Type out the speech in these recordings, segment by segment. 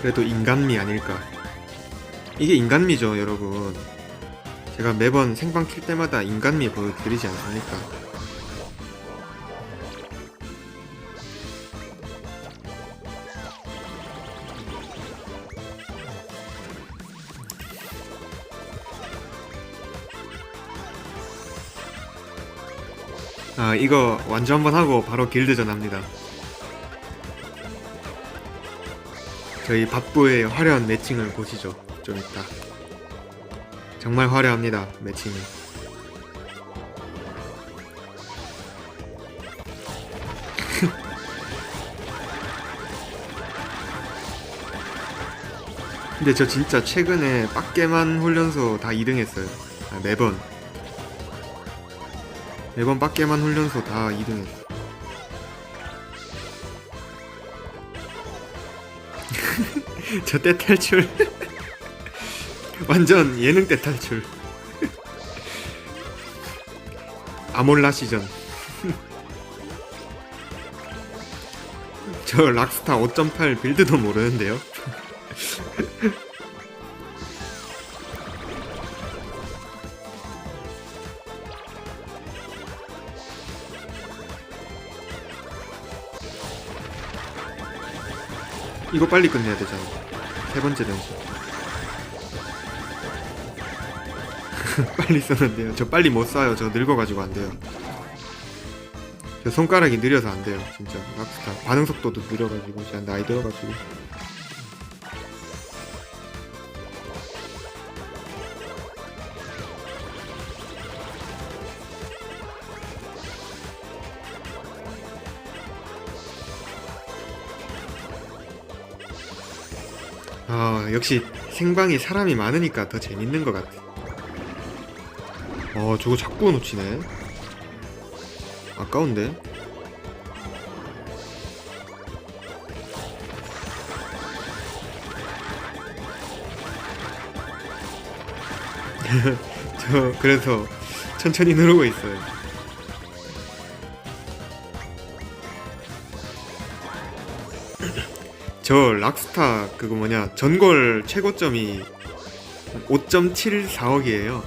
그래도 인간미 아닐까. 이게 인간미죠, 여러분. 제가 매번 생방 킬 때마다 인간미 보여드리지 않습니까? 아, 이거 완주 한번 하고 바로 길드전 합니다. 저희 밥부의 화려한 매칭을 보시죠. 좀 이따. 정말 화려합니다. 매칭이. 근데 저 진짜 최근에 빡게만 훈련소 다 2등 했어요. 아, 매번. 매번 빡게만 훈련소 다 2등 했어. 저 때 탈출. 완전 예능 때 탈출. 아몰라 시전. 저 락스타 5.8 빌드도 모르는데요. 이거 빨리 끝내야 되잖아. 세 번째 변수. 빨리 쓰는데요. 저 빨리 못 쏴요. 저 늙어가지고 안 돼요. 저 손가락이 느려서 안 돼요. 진짜 락스타 반응 속도도 느려가지고 제가 나이 들어가지고. 아 역시 생방이 사람이 많으니까 더 재밌는 것 같아. 어 저거 자꾸 놓치네. 아까운데. 저 그래서 천천히 누르고 있어요. 저 락스타 그거 뭐냐 전골 최고점이 5.745억이에요.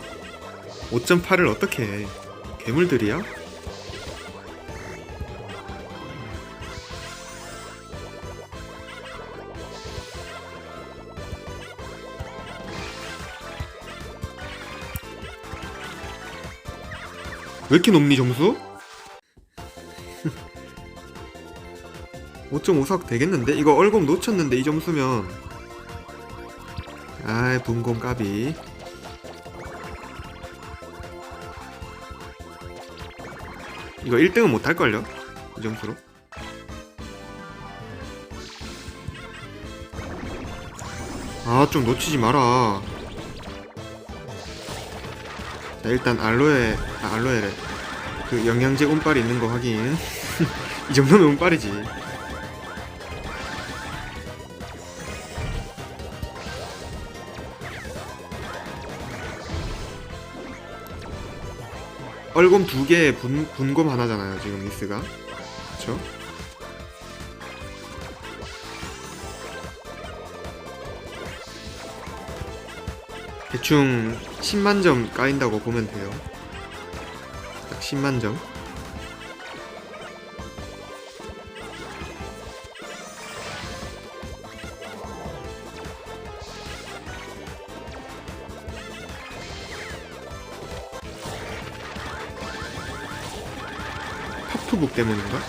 5.8을 어떻게 해? 괴물들이야? 왜 이렇게 높니 점수? 5.54 되겠는데? 이거 얼공 놓쳤는데 이 점수면. 아이 분공 까비. 이거 1등은 못할걸요? 이 점수로? 아 좀 놓치지 마라. 자 일단 알로에 아 알로에래. 그 영양제 운빨 있는 거 확인. 이 정도면 운빨이지 얼곰 두 개에 분, 분곰 하나잖아요 지금 미스가. 그쵸? 대충 10만 점 까인다고 보면 돼요. 딱 10만 점 파프북 때문인가?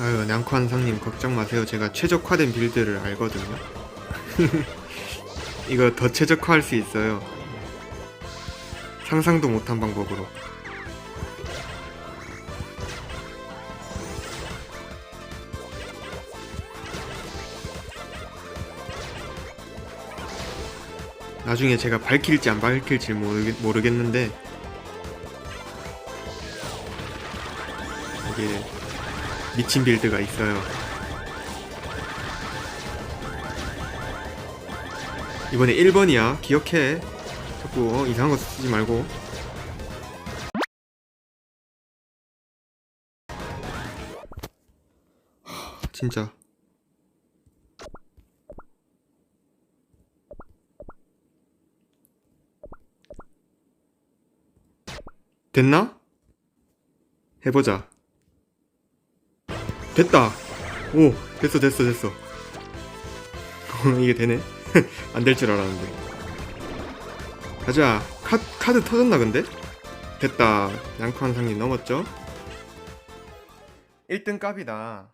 아유 냥코한 상님 걱정 마세요. 제가 최적화된 빌드를 알거든요. 이거 더 최적화할 수 있어요. 상상도 못한 방법으로 나중에 제가 밝힐지 안 밝힐지 모르겠, 모르겠는데 이게 미친 빌드가 있어요. 이번에 1번이야. 기억해. 자꾸 어, 이상한 거 쓰지 말고. 하, 진짜 됐나? 해보자. 됐다. 오 됐어 됐어 됐어. 이게 되네? 안 될 줄 알았는데. 가자. 카, 카드 터졌나 근데? 됐다. 양코 한 상님 넘었죠? 1등 값이다